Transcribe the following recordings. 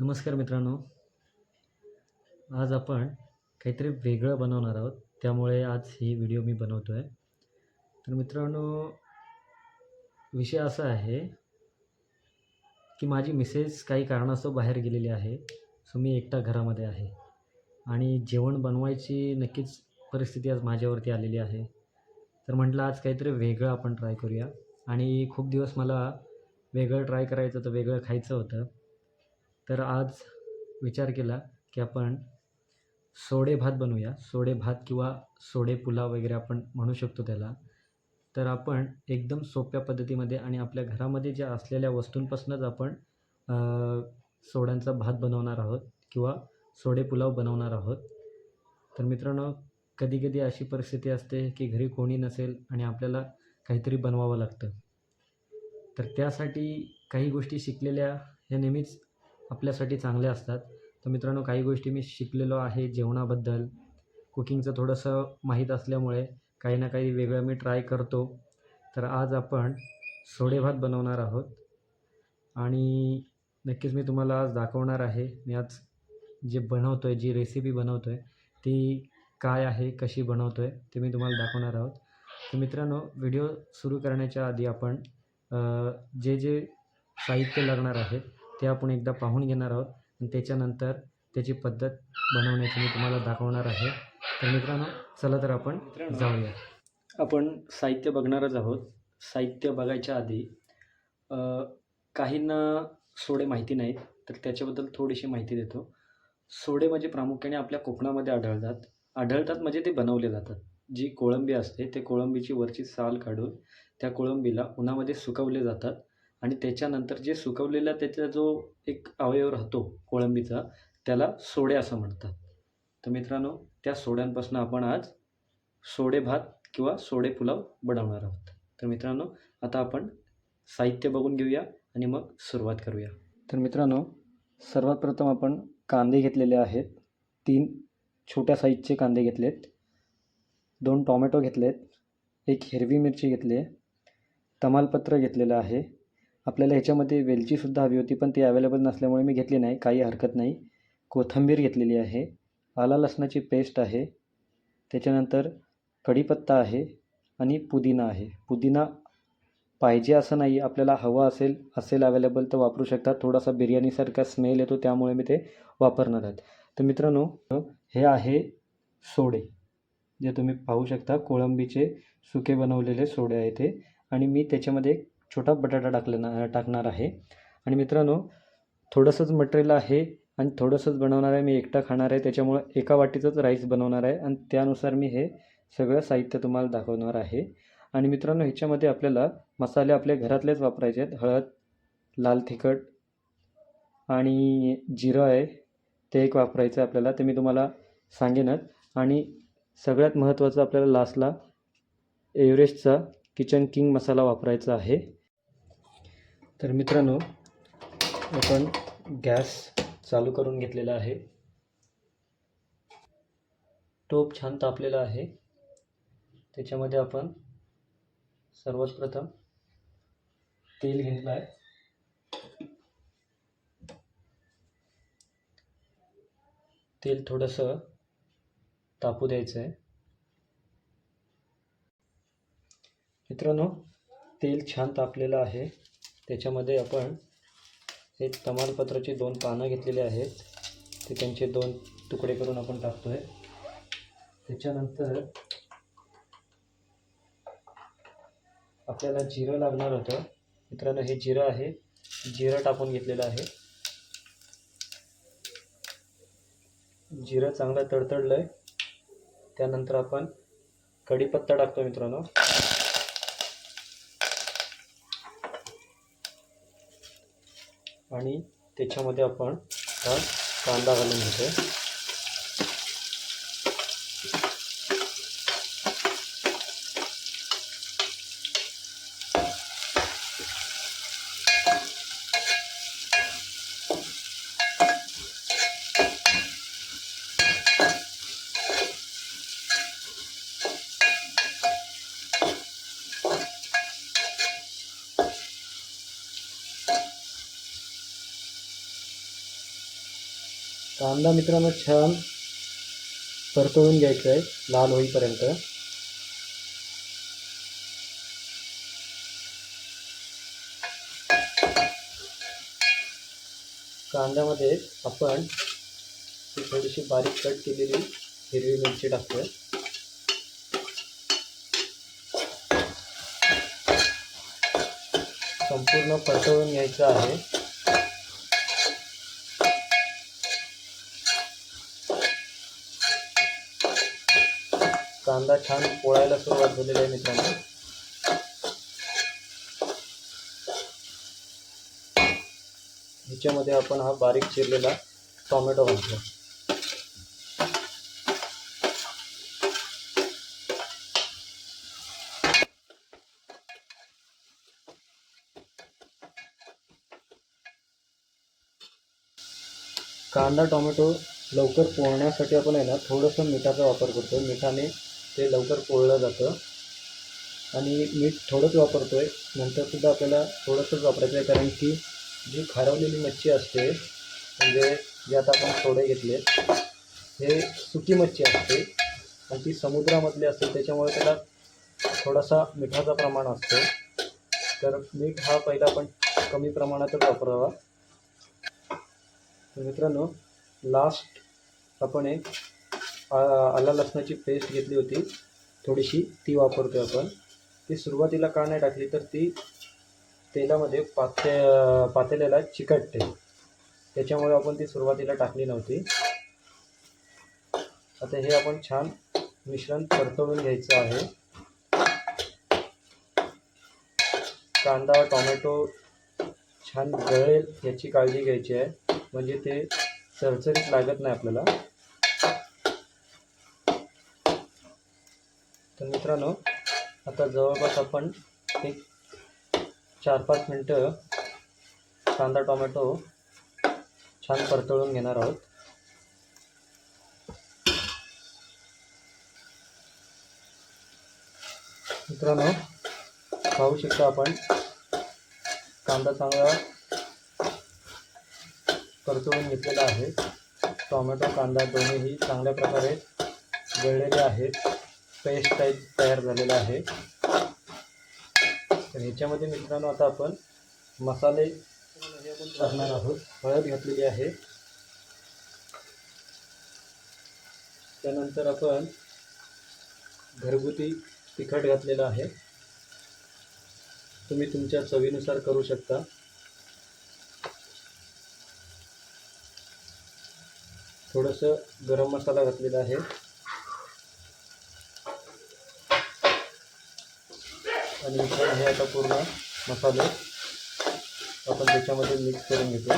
नमस्कार मित्रांनो. आज आपण काहीतरी वेगळं बनवणार आहोत. त्यामुळे आज ही व्हिडिओ मी बनवतो आहे तर मित्रांनो विषय असा आहे की माझी मिसेस काही कारणास्तव बाहेर गेलेली आहे. सो मी एकटा घरामध्ये आहे. आणि जेवण बनवायची नक्कीच परिस्थिती आज माझ्यावरती आलेली आहे. तर म्हटलं आज काहीतरी वेगळं आपण ट्राय करूया. आणि खूप दिवस मला वेगळं ट्राय करायचं होतं वेगळं खायचं होतं. तर आज विचार केला की आपण सोडे भात बनवूया. सोडे भात किंवा सोडे पुलाव वगैरे आपण म्हणू शकतो त्याला. तर आपण एकदम सोप्या पद्धतीमध्ये आणि आपल्या घरामध्ये ज्या असलेल्या वस्तूंपासूनच आपण सोड्यांचा भात बनवणार आहोत किंवा सोडे पुलाव बनवणार आहोत. तर मित्रांनो कधी कधी अशी परिस्थिती असते की घरी कोणी नसेल आणि आपल्याला काहीतरी बनवावं लागतं. तर त्यासाठी काही गोष्टी शिकलेल्या ह्या नेहमीच आपल्यासाठी चांगल्या असतात. तर मित्रांनो काही गोष्टी मी शिकलेलो आहे जेवणाबद्दल. कुकिंगचं थोडंसं माहीत असल्यामुळे काही ना काही वेगळं मी ट्राय करतो. तर आज आपण सोडे भात बनवणार आहोत. आणि नक्कीच मी तुम्हाला आज दाखवणार आहे मी आज जे बनवतो आहे जी रेसिपी बनवतो आहे ती काय आहे कशी बनवतो आहे ते मी तुम्हाला दाखवणार आहोत. तर मित्रांनो व्हिडिओ सुरू करण्याच्या आधी आपण जे जे साहित्य लागणार आहे ते आपण एकदा पाहून घेणार आहोत. आणि त्याच्यानंतर त्याची पद्धत बनवण्याची मी तुम्हाला दाखवणार आहे. तर मित्रांनो चला तर आपण जाऊया. आपण साहित्य बघणारच आहोत. साहित्य बघायच्या आधी काहींना सोडे माहिती नाहीत तर त्याच्याबद्दल थोडीशी माहिती देतो. सोडे म्हणजे प्रामुख्याने आपल्या कोकणामध्ये आढळतात. आढळतात म्हणजे ते बनवले जातात. जी कोळंबी असते ते कोळंबीची वरची साल काढून त्या कोळंबीला उन्हामध्ये सुकवले जातात. आणि त्याच्यानंतर जे सुकवलेला त्याचा जो एक अवयव राहतो कोळंबीचा त्याला सोडे असं म्हणतात. तर मित्रांनो त्या सोड्यांपासून आपण आज सोडे भात किंवा सोडे पुलाव बनवणार आहोत. तर मित्रांनो आता आपण साहित्य बघून घेऊया आणि मग सुरुवात करूया. तर मित्रांनो सर्वात प्रथम आपण कांदे घेतलेले आहेत. तीन छोट्या साईजचे कांदे घेतलेत. दोन टॉमॅटो घेतलेत. एक हिरवी मिरची घेतली आहे. तमालपत्र घेतलेलं आहे. आपल्याला ह्याच्यामध्ये वेलचीसुद्धा हवी होती पण ती अवेलेबल नसल्यामुळे मी घेतली नाही. काही हरकत नाही. कोथिंबीर घेतलेली आहे. आला लसणाची पेस्ट आहे. त्याच्यानंतर कढीपत्ता आहे आणि पुदिना आहे. पुदिना पाहिजे असं नाही. आपल्याला हवा असेल असेल अवेलेबल तर वापरू शकता. थोडासा बिर्याणीसारखा स्मेल येतो त्यामुळे मी ते वापरणार आहेत तर मित्रांनो हे आहे सोडे. जे तुम्ही पाहू शकता कोळंबीचे सुके बनवलेले सोडे आहे ते. आणि मी त्याच्यामध्ये छोटा बटाटा टाकलेला टाकणार आहे. आणि मित्रांनो थोडंसंच मटेरियल आहे आणि थोडंसंच बनवणार आहे. मी एकटा खाणार आहे. त्याच्यामुळं एका वाटीचंच राईस बनवणार आहे. आणि त्यानुसार मी हे सगळं साहित्य तुम्हाला दाखवणार आहे. आणि मित्रांनो ह्याच्यामध्ये आपल्याला मसाले आपल्या घरातलेच वापरायचे आहेत. हळद लाल तिखट आणि जिरं आहे ते एक वापरायचं आहे आपल्याला. ते मी तुम्हाला सांगेनच आणि सगळ्यात महत्त्वाचं आपल्याला लास्टला एव्हरेस्टचा किचन किंग मसाला वापरायचा आहे. तर मित्रांनो आपण गॅस चालू करून घेतलेला आहे. टोप छान तापलेला आहे. त्याच्यामध्ये आपण सर्वात प्रथम तेल घेतलं आहे. तेल थोडंसं तापू द्यायचं आहे मित्रांनो तेल छान तापलेलं आहे. त्याच्यामध्ये आपण हे तमालपत्राची दोन पानं घेतलेली आहेत. ते त्यांचे दोन तुकडे करून आपण टाकतो आहे त्याच्यानंतर आपल्याला जिरं लागणार होतं. मित्रांनो हे जिरं आहे. जिरं टाकून घेतलेलं आहे. जिरं चांगलं तडतडलं आहे त्यानंतर आपण कढीपत्ता टाकतो मित्रांनो. आणि त्याच्यामध्ये आपण हा कांदा घालून घेतो कांदा मित्रांनो छान परतवून घ्यायचा आहे लाल होईपर्यंत. कांद्यामध्ये आपण थोडीशी बारीक कट केलेली हिरवी मिरची टाकतोय. संपूर्ण परतळून घ्यायचं आहे. कांदा छान पोळायला सुरुवात झालेली आहे मित्रांनो. ह्याच्यामध्ये आपण हा बारीक चिरलेला टॉमॅटो घालतो. कांदा टोमॅटो लवकर पोळण्यासाठी आपण आहे ना थोडंसं मिठाचा वापर करतो. मिठाने ते लवकर पोळलं जातं. आणि मीठ थोडंच वापरतो आहे नंतरसुद्धा आपल्याला थोडंसंच वापरायचं आहे. कारण की जी खारवलेली मच्छी असते म्हणजे जे आता आपण सोडे घेतले हे सुकी मच्छी असते. आणि ती समुद्रामधली असते त्याच्यामुळे त्याला थोडासा मिठाचा प्रमाण असतो. तर मीठ हा पहिला आपण कमी प्रमाणातच वापरावा. मित्रांनो लास्ट आपण एक आला लसणाची पेस्ट घेतली होती. थोडीशी ती वापरतो आपण. ती सुरुवातीला का नाही टाकली तर ती तेलामध्ये पाते पातेल्याला चिकटते. त्याच्यामुळे आपण ती सुरुवातीला टाकली नव्हती. आता हे आपण छान मिश्रण परतवून घ्यायचं आहे. कांदा टोमॅटो छान गळेल याची काळजी घ्यायची आहे. म्हणजे ते चरचरीत लागत नाही आपल्याला तर मित्रांनो आता जवळपास आपण एक चार पाच मिनटं कांदा टोमॅटो छान परतळून घेणार आहोत. मित्रांनो पाहू शकता आपण कांदा चांगला परतळून घेतलेला आहे. टोमॅटो कांदा दोन्हीही चांगल्या प्रकारे गळलेले आहेत. पेस्ट टाईप तयार झालेला आहे. तर ह्याच्यामध्ये मित्रांनो आता आपण मसाले टाकणार आहोत. हळद घातलेली आहे. त्यानंतर आपण घरगुती तिखट घातलेलं आहे. तुम्ही तुमच्या चवीनुसार करू शकता. थोडंसं गरम मसाला घातलेला आहे. आणि मिश्रण हे आता पूर्ण मसाले आपण त्याच्यामध्ये मिक्स करून घेतो.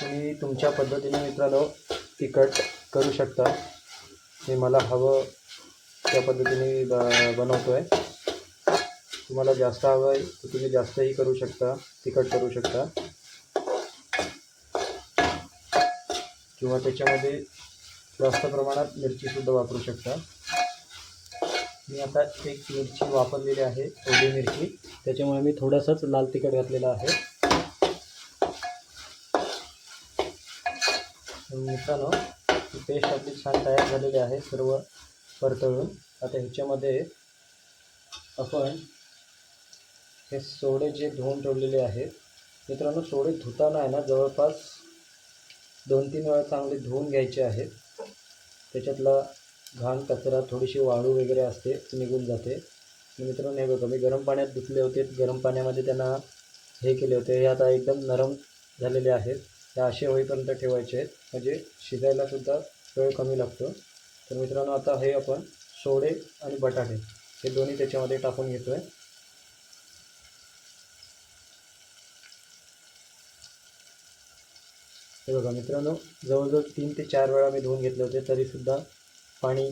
तुम्ही तुमच्या पद्धतीने मित्रांनो तिखट करू शकता. हे मला हवं त्या पद्धतीने ब बनवतो आहे तुम्हाला जास्त हवं आहे तर तुम्ही जास्तही करू शकता तिखट करू शकता. किंवा त्याच्यामध्ये जास्त प्रमाणात मिरचीसुद्धा वापरू शकता. मी आता एक मिरची वापरलेली आहे ओली मिरची. त्याच्यामुळे मी थोडासाच लाल तिखट घातलेला आहे. मित्रांनो पेस्ट आपली छान तयार झालेली आहे सर्व परतळून. आता ह्याच्यामध्ये आपण हे सोडे जे धुवून ठेवलेले आहेत मित्रांनो सोडे धुताना आहे ना जवळपास दोन तीन वेळा चांगले धुवून घ्यायचे आहेत. त्याच्यातला घाण कचरा थोडीशी वाळू वगैरे असते ती निघून जाते. मित्रांनो हे बघा मी गरम पाण्यात धुतले होते. गरम पाण्यामध्ये त्यांना हे केले होते. हे आता एकदम नरम झालेले आहेत. हे असे होईपर्यंत ठेवायचे आहेत. म्हणजे शिजायलासुद्धा वेळ कमी लागतो. तर मित्रांनो आता हे आपण सोडे आणि बटाटे हे दोन्ही त्याच्यामध्ये टाकून घेतो आहे हे बघा मित्रांनो जवळजवळ तीन ते चार वेळा मी धुवून घेतले होते तरीसुद्धा पाणी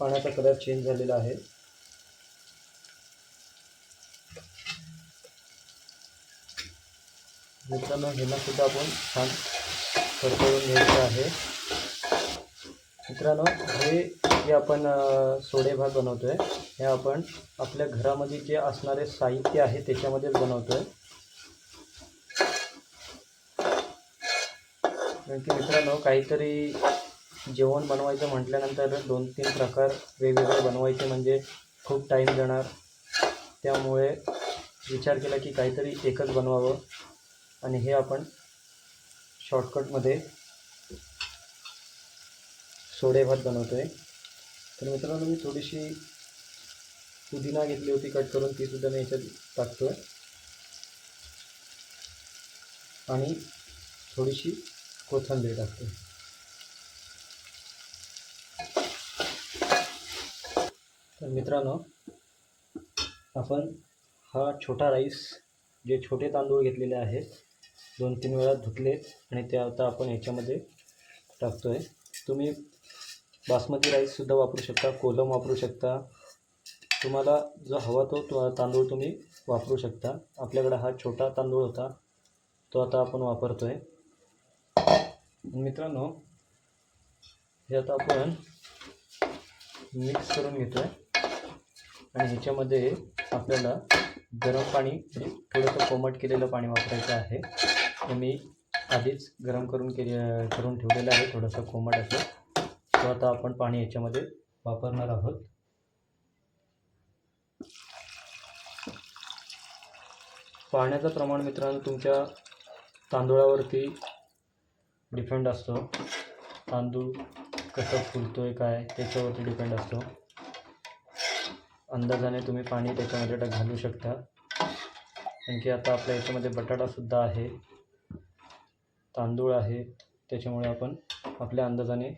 पाण्याचा कलर चेंज झालेला आहे. मित्रांनो ह्याला सुद्धा आपण छान परतवून घ्यायचं आहे. मित्रांनो हे जे आपण सोडे भात बनवतो आहे हे आपण आपल्या घरामध्ये जे असणारे साहित्य आहे त्याच्यामध्येच बनवतो आहे कारण की मित्रांनो काहीतरी जेवण बनवायचं म्हटल्यानंतर दोन तीन प्रकार वेगवेगळे बनवायचे म्हणजे खूप टाईम जाणार त्यामुळे विचार केला की काहीतरी एकच बनवावं आणि हे आपण शॉर्टकटमध्ये सोडे भात बनवतो आहे तर मित्रांनो मी थोडीशी पुदिना घेतली होती कट करून तीसुद्धा मी याच्यात टाकतो आहे आणि थोडीशी कोथंबीर टाकतो. तर मित्रांनो आपण हा छोटा राईस जे छोटे तांदूळ घेतलेले आहेत दोन तीन वेळा धुतले आणि ते आता आपण ह्याच्यामध्ये टाकतो आहे तुम्ही बासमती राईससुद्धा वापरू शकता कोलम वापरू शकता. तुम्हाला जो हवा तो तो तांदूळ तुम्ही वापरू शकता. आपल्याकडे हा छोटा तांदूळ होता तो आता आपण वापरतो आहे मित्रांनो हे आता आपण मिक्स करून घेतो आहे आणि ह्याच्यामध्ये आपल्याला गरम पाणी म्हणजे थोडंसं कोमट केलेलं पाणी वापरायचं आहे. ते मी आधीच गरम करून केले करून ठेवलेलं आहे थोडंसं कोमट असं. तो आता आपण पाणी याच्यामध्ये वापरणार आहोत. पाण्याचं प्रमाण मित्रांनो तुमच्या तांदूळावरती डिपेंड असतो. तांदूळ कसं फुलतो आहे काय त्याच्यावरती डिपेंड असतो. अंदाजाने तुम्ही पाणी त्याच्यामध्ये घालू शकता. कारण की आता आपल्या याच्यामध्ये बटाटासुद्धा आहे. तांदूळ आहे. त्याच्यामुळे आपण आपल्या अंदाजाने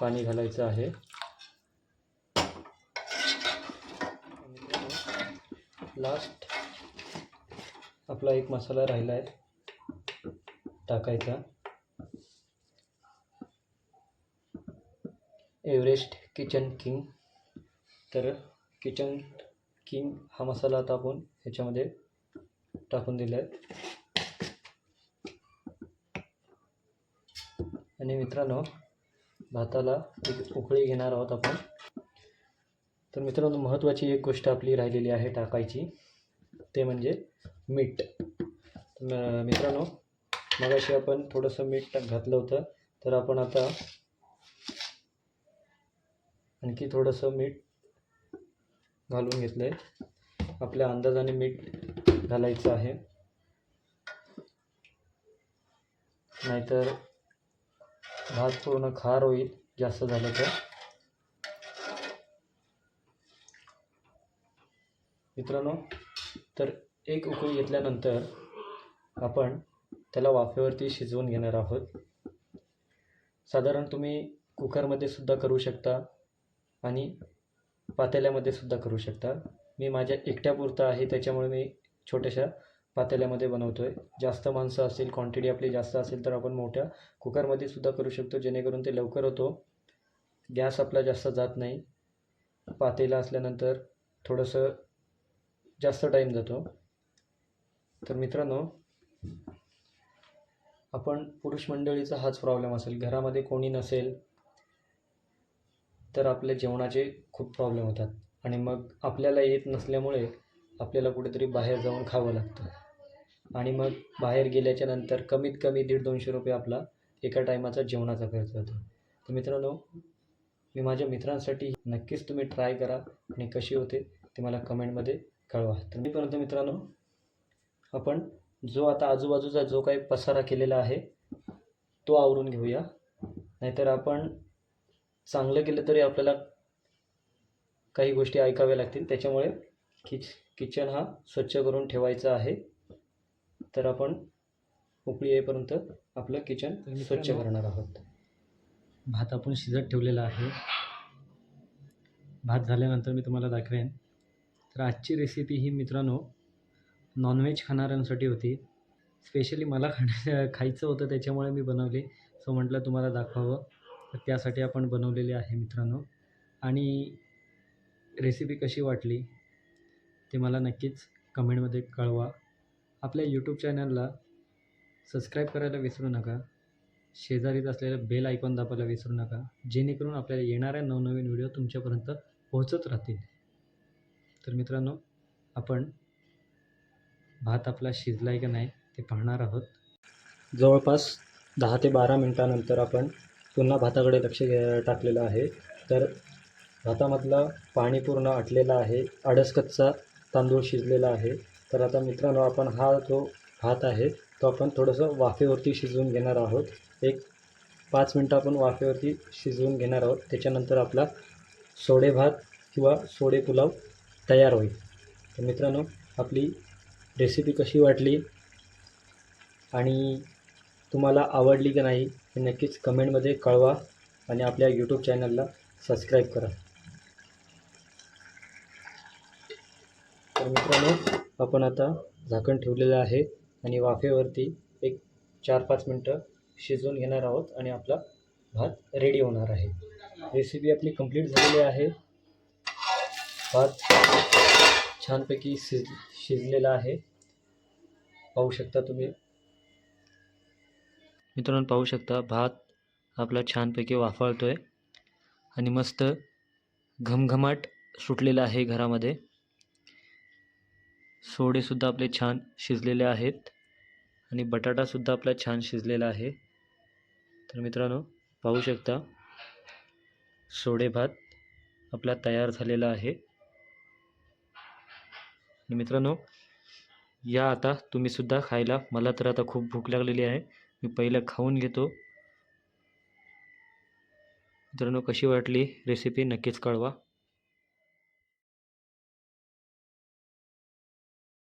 पाणी घालायचं आहे. लास्ट आपला एक मसाला राहिला आहे टाकायचा. Everest kitchen king. तर किचन किंग हा मसाला आता आपण ह्याच्यामध्ये टाकून दिला आहे आणि मित्रांनो भाताला एक उकळी घेणार आहोत आपण. तर मित्रांनो महत्त्वाची एक गोष्ट आपली राहिलेली आहे टाकायची. ते म्हणजे मीठ. मित्रांनो मगाशी आपण थोडंसं मीठ घातलं होतं. तर आपण आता आणखी थोडंसं मीठ घालून घेतलं आहे आपल्या अंदाजाने मीठ घालायचं आहे. नाहीतर भात पूर्ण खार होईल जास्त झालं तर. मित्रांनो तर एक उकळी घेतल्यानंतर आपण त्याला वाफेवरती शिजवून घेणार आहोत. साधारण तुम्ही कुकरमध्ये सुद्धा करू शकता. आणि पातेल्यामध्ये सुद्धा करू शकता. मी माझ्या एकट्यापुरता आहे त्याच्यामुळे मी छोट्याशा पातेल्यामध्ये बनवतो आहे जास्त माणसं असतील क्वांटिटी आपली जास्त असेल तर आपण मोठ्या कुकरमध्ये सुद्धा करू शकतो जेणेकरून ते लवकर होतो. गॅस आपला जास्त जात नाही. पातेला असल्यानंतर थोडंसं जास्त टाईम जातो. तर मित्रांनो आपण पुरुष मंडळीचा हाच प्रॉब्लेम असेल. घरामध्ये कोणी नसेल तर आपल्या जेवणाचे खूप प्रॉब्लेम होतात. आणि मग आपल्याला येत नसल्यामुळे आपल्याला कुठेतरी बाहेर जाऊन खावं लागतं. आणि मग बाहेर गेल्याच्यानंतर कमीत कमी दीड दोनशे रुपये आपला एका टायमाचा जेवणाचा खर्च होतो. तर मित्रांनो मी माझ्या मित्रांसाठी नक्कीच तुम्ही ट्राय करा आणि कशी होते ते मला कमेंटमध्ये कळवा. तर मीपर्यंत मित्रांनो आपण जो आता आजूबाजूचा जो काही पसारा केलेला आहे तो आवरून घेऊया. नाहीतर आपण चांगलं केलं तरी आपल्याला काही गोष्टी ऐकाव्या लागतील. त्याच्यामुळे किच किचन हा स्वच्छ करून ठेवायचा आहे. तर आपण उकळी येईपर्यंत आपलं किचन स्वच्छ करणार आहोत. भात आपण शिजत ठेवलेला आहे. भात झाल्यानंतर मी तुम्हाला दाखवेन. तर आजची रेसिपी ही मित्रांनो नॉनव्हेज खाणाऱ्यांसाठी होती. स्पेशली मला खाण्या खायचं होतं त्याच्यामुळे मी बनवली. सो म्हटलं तुम्हाला दाखवावं. तर त्यासाठी आपण बनवलेली आहे मित्रांनो. आणि रेसिपी कशी वाटली ते मला नक्कीच कमेंटमध्ये कळवा. आपल्या यूट्यूब चॅनलला सबस्क्राईब करायला विसरू नका. शेजारीच असलेलं बेल आयकॉन दाबायला विसरू नका. जेणेकरून आपल्याला येणाऱ्या नवनवीन व्हिडिओ तुमच्यापर्यंत पोहोचत राहतील. तर मित्रांनो आपण भात आपला शिजला आहे का नाही ते पाहणार आहोत. जवळपास दहा ते बारा मिनटानंतर आपण पुन्हा भाताकडे लक्ष घे टाकलेलं आहे. तर भातामधला पाणी पूर्ण आटलेलं आहे. आडसकच्चा तांदूळ शिजलेला आहे. तर आता मित्रांनो आपण हा जो भात आहे तो आपण थोडंसं वाफेवरती शिजवून घेणार आहोत. एक पाच मिनटं आपण वाफेवरती शिजवून घेणार आहोत. त्याच्यानंतर आपला सोडे भात किंवा सोडे पुलाव तयार होईल. तर मित्रांनो आपली रेसिपी कशी वाटली? आणि तुम्हाला आवडली की नाही हे नक्कीच कमेंटमध्ये कळवा आणि आपल्या यूट्यूब चॅनलला सबस्क्राईब करा. तर मित्रांनो आपण आता झाकण ठेवलेलं आहे आणि वाफेवरती एक चार पाच मिनटं शिजवून घेणार आहोत आणि आपला भात रेडी होणार आहे. रेसिपी आपली कंप्लीट झालेली आहे. भात छानपैकी शिज शिजलेला आहे. पाहू शकता तुम्ही. मित्रांनो पाहू शकता भात आपला छानपैकी वाफाळतो आहे आणि मस्त घमघमाट सुटलेला आहे घरामध्ये. सोडेसुद्धा आपले छान शिजलेले आहेत आणि बटाटासुद्धा आपला छान शिजलेला आहे. तर मित्रांनो पाहू शकता सोडे भात आपला तयार झालेला आहे. आणि मित्रांनो या आता तुम्हीसुद्धा खायला. मला तर आता खूप भूक लागलेली आहे. मी पहिलं खाऊन घेतो. मित्रांनो कशी वाटली रेसिपी नक्कीच कळवा.